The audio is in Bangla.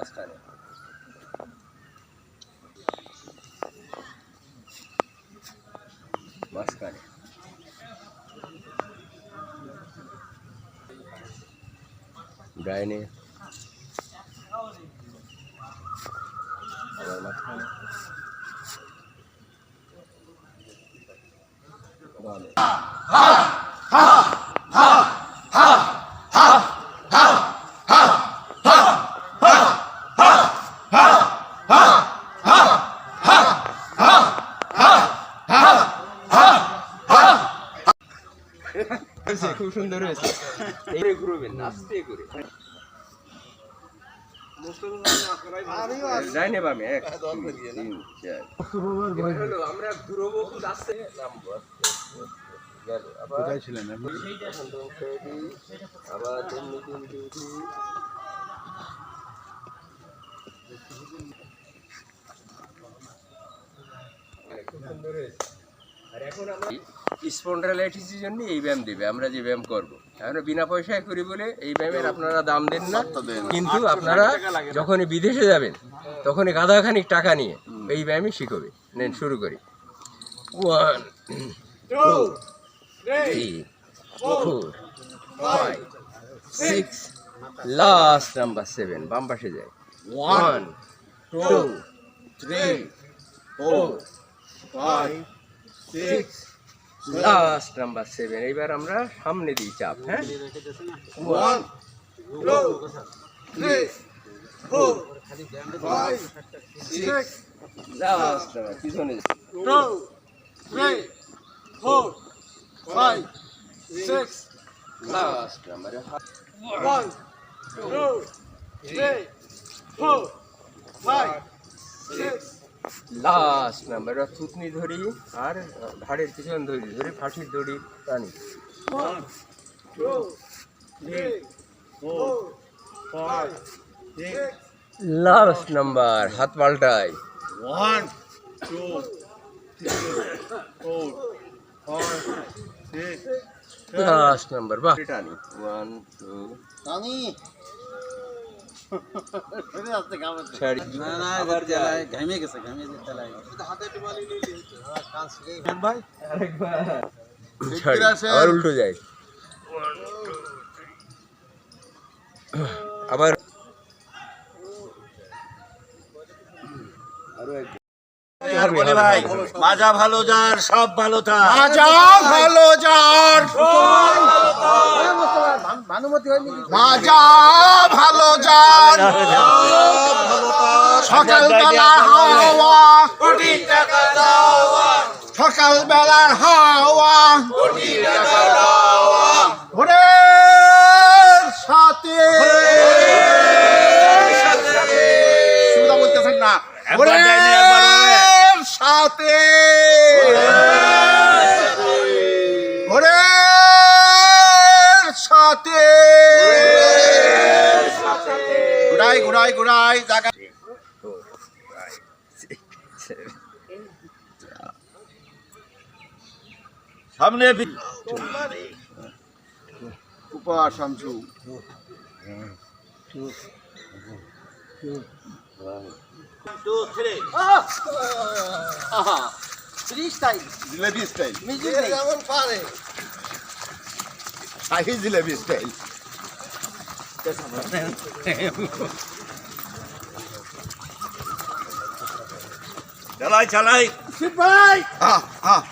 মাঝখানে মাঝখানে ডাইনে আবার মাঝখানে বামে খুব সুন্দর হয়েছে এই ঘুরবেন না আস্তে করে খুব আস্তে নামবো আস্তে, আস্তে, আস্তে। সুন্দর হয়েছে। আর এখন আমরা স্পন্ডালাইটিসের জন্য এই ব্যায়াম দিবে, আমরা যে ব্যায়াম করব। আমরা বিনা পয়সায় করি বলে এই ব্যায়ামের আপনারা দাম দেন না, কিন্তু আপনারা যখনই বিদেশে যাবেন, তখনই গাদাখানিক টাকা নিয়ে এই ব্যায়ামই শিখবে। নেন, শুরু করি। One two three four five six last number seven বাম পাশে যায় one two three four five six last number seven এইবার আমরা সামনে দিই চাপ হ্যাঁ one two three four five six last number পিছনে। Two three four five six last number one two three four five six last number থুতনি ধরি আর ঘাড়ের পিছন ধরি ধরি ফাঁসির দড়ি টানি one two three four five six last number হাত পাল্টাই one two three four five six last number বাহ টানি ওয়ান টু আমি উল্টো যায়। আবার আরও এক বলি ভাই মাজা ভালো যার সব ভালো থাক মাজা ভালো যার। ভালো যার সকালবেলা হাওয়া। সকালবেলার হাওয়া। ভোরের সাথে। সুবিধা বলতেছেন না। ভোরের সাথে। ঘুরাই ঘুরাই জায়গা সামনে উপা শামসু। জিলেবি স্টাইল। জিলেবি স্টাইল। চালাই চালাই। ভাই। আহ হ্যাঁ